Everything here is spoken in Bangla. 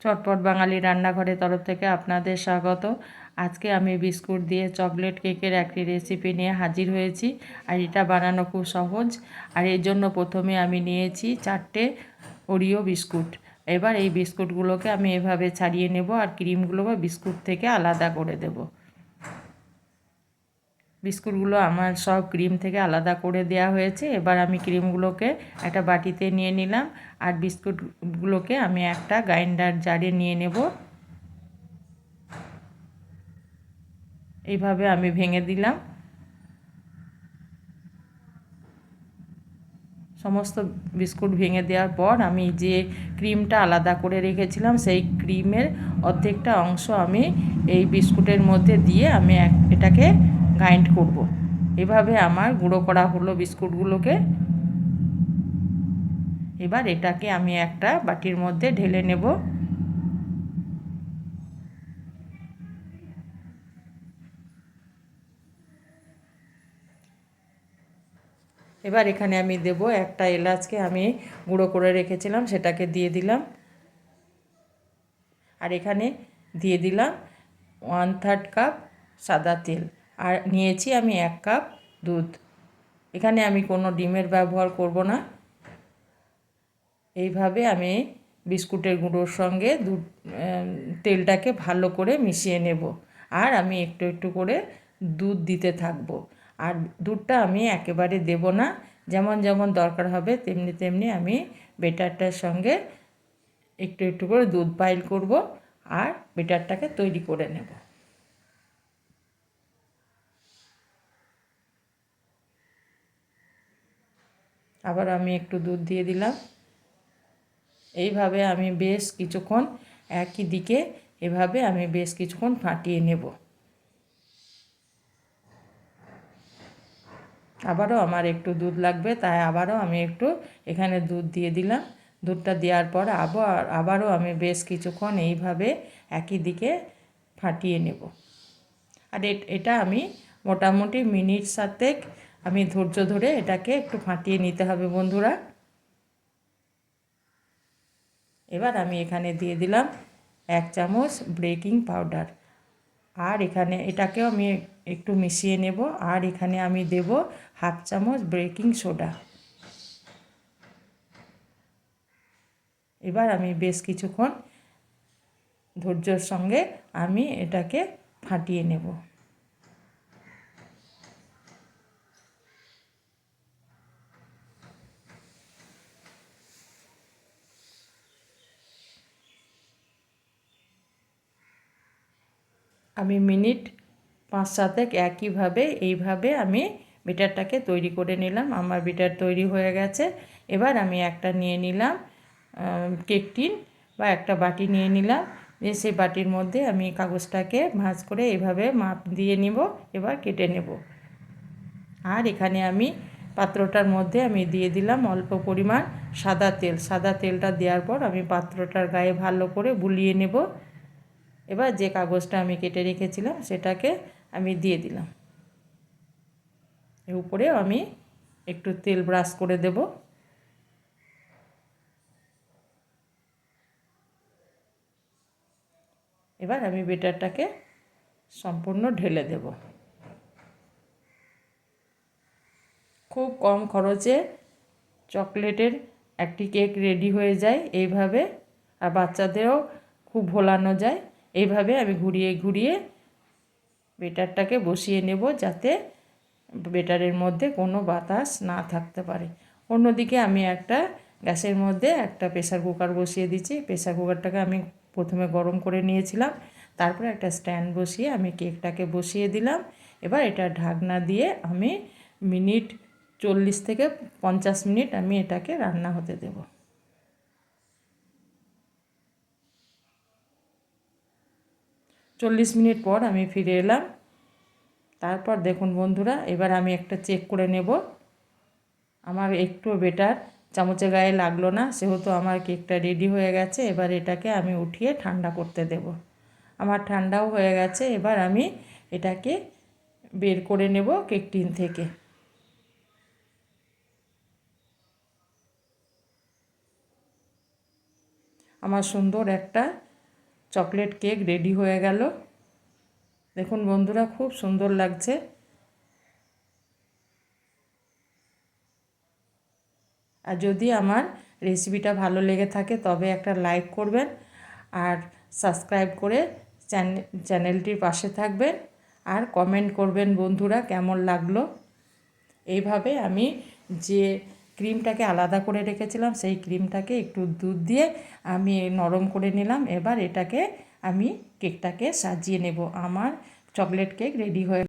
চটপট বাঙালি রান্নাঘরের তরফ থেকে আপনাদের স্বাগত। আজকে আমি বিস্কুট দিয়ে চকলেট কেকের একটি রেসিপি নিয়ে হাজির হয়েছি আর এটা বানানো খুব সহজ। আর এর জন্য প্রথমে আমি নিয়েছি চারটে ওরিও বিস্কুট। এবার এই বিস্কুটগুলোকে আমি এভাবে ছাড়িয়ে নেব আর ক্রিমগুলো বা বিস্কুট থেকে আলাদা করে দেবো। বিস্কুটগুলো আমার সব ক্রিম থেকে আলাদা করে দেওয়া হয়েছে। এবার আমি ক্রিমগুলোকে একটা বাটিতে নিয়ে নিলাম আর বিস্কুটগুলোকে আমি একটা গ্রাইন্ডার জারে নিয়ে নেব। এইভাবে আমি ভেঙে দিলাম। সমস্ত বিস্কুট ভেঙে দেওয়ার পর আমি যে ক্রিমটা আলাদা করে রেখেছিলাম, সেই ক্রিমের অর্ধেকটা অংশ আমি এই বিস্কুটের মধ্যে দিয়ে আমি এটাকে গ্রাইন্ড করব। এভাবে আমার গুঁড়ো করা হলো বিস্কুটগুলোকে। এবার এটাকে আমি একটা বাটির মধ্যে ঢেলে নেব। এবার এখানে আমি দেব একটা এলাচকে আমি গুঁড়ো করে রেখেছিলাম, সেটাকে দিয়ে দিলাম। আর এখানে দিয়ে দিলাম ওয়ান থার্ড কাপ সাদা তেল। আর নিয়েছি আমি এক কাপ দুধ। এখানে আমি কোনো ডিমের ব্যবহার করব না। এইভাবে আমি বিস্কুটের গুঁড়োর সঙ্গে দুধ তেলটাকে ভালো করে মিশিয়ে নেব। আর আমি একটু একটু করে দুধ দিতে থাকব। আর দুধটা আমি একেবারে দেব না। যেমন যেমন দরকার হবে তেমনি তেমনি আমি বেটারটার সঙ্গে একটু একটু করে দুধ পাইল করব। আর বেটারটাকে তৈরি করে নেব। আবার আমি একটু দুধ দিয়ে দিলাম। এইভাবে আমি বেশ কিছুক্ষণ একই দিকে এভাবে আমি বেশ কিছুক্ষণ ফাটিয়ে নেব। আবারও আমার একটু দুধ লাগবে, তাই আবারও আমি একটু এখানে দুধ দিয়ে দিলাম। দুধটা দেওয়ার পর আবার, আবারও আমি বেশ কিছুক্ষণ এইভাবে একই দিকে ফাটিয়ে নেব। আর এটা আমি মোটামুটি মিনিট সাতেক আমি ধৈর্য ধরে এটাকে একটু ফাটিয়ে নিতে হবে, বন্ধুরা। এবার আমি এখানে দিয়ে দিলাম এক চামচ বেকিং পাউডার। আর এখানে এটাকেও আমি একটু মিশিয়ে নেব। আর এখানে আমি দেব হাফ চামচ বেকিং সোডা। এবার আমি বেশ কিছুক্ষণ ধৈর্যর সঙ্গে আমি এটাকে ফাটিয়ে নেব। আমি মিনিট পাঁচ সাতেক একইভাবে, এইভাবে আমি বিটারটাকে তৈরি করে নিলাম। আমার বিটার তৈরি হয়ে গেছে। এবার আমি একটা নিয়ে নিলাম কেক টিন বা একটা বাটি নিয়ে নিলাম। দিয়ে সেই বাটির মধ্যে আমি কাগজটাকে ভাঁজ করে এভাবে মাপ দিয়ে নিব, এবার কেটে নেব। আর এখানে আমি পাত্রটার মধ্যে আমি দিয়ে দিলাম অল্প পরিমাণ সাদা তেল। সাদা তেলটা দেওয়ার পর আমি পাত্রটার গায়ে ভালো করে বুলিয়ে নেব। এবার যে কাগজটা আমি কেটে রেখেছিলাম সেটাকে আমি দিয়ে দিলাম। এর উপরে আমি একটু তেল ব্রাশ করে দেব। এবার আমি বেটারটাকে সম্পূর্ণ ঢেলে দেব। খুব কম খরচে চকলেটের একটি কেক রেডি হয়ে যায় এইভাবে, আর বাচ্চাদেরও খুব ভোলানো যায়। এইভাবে আমি ঘুরিয়ে ঘুরিয়ে বেটারটাকে বসিয়ে নেব যাতে বেটারের মধ্যে কোনো বাতাস না থাকতে পারে। অন্যদিকে আমি একটা গ্যাসের মধ্যে একটা প্রেশার কুকার বসিয়ে দিচ্ছি। প্রেশার কুকারটাকে আমি প্রথমে গরম করে নিয়েছিলাম। তারপরে একটা স্ট্যান্ড বসিয়ে আমি কেকটাকে বসিয়ে দিলাম। এবার এটা ঢাকনা দিয়ে আমি মিনিট চল্লিশ থেকে পঞ্চাশ মিনিট আমি এটাকে রান্না হতে দেবো। চল্লিশ মিনিট পর আমি ফিরে এলাম। তারপর দেখুন বন্ধুরা, এবার আমি একটা চেক করে নেব। আমার একটু বেটার চামচে গায়ে লাগল না, সেহেতু আমার কেকটা রেডি হয়ে গেছে। এবার এটাকে আমি উঠিয়ে ঠান্ডা করতে দেব। আমার ঠান্ডাও হয়ে গেছে, এবার আমি এটাকে বের করে নেব কেক টিন থেকে। আমার সুন্দর একটা চকলেট কেক রেডি হয়ে গেল। দেখুন বন্ধুরা, খুব সুন্দর লাগছে। আর যদি আমার রেসিপিটা ভালো লেগে থাকে, তবে একটা লাইক করবেন আর সাবস্ক্রাইব করে চ্যানেলটির পাশে থাকবেন আর কমেন্ট করবেন বন্ধুরা, কেমন লাগল? এইভাবে আমি যে ক্রিমটাকে আলাদা করে রেখেছিলাম, সেই ক্রিমটাকে একটু দুধ দিয়ে আমি নরম করে নিলাম। এবার এটাকে আমি কেকটাকে সাজিয়ে নেব। আমার চকলেট কেক রেডি হয়ে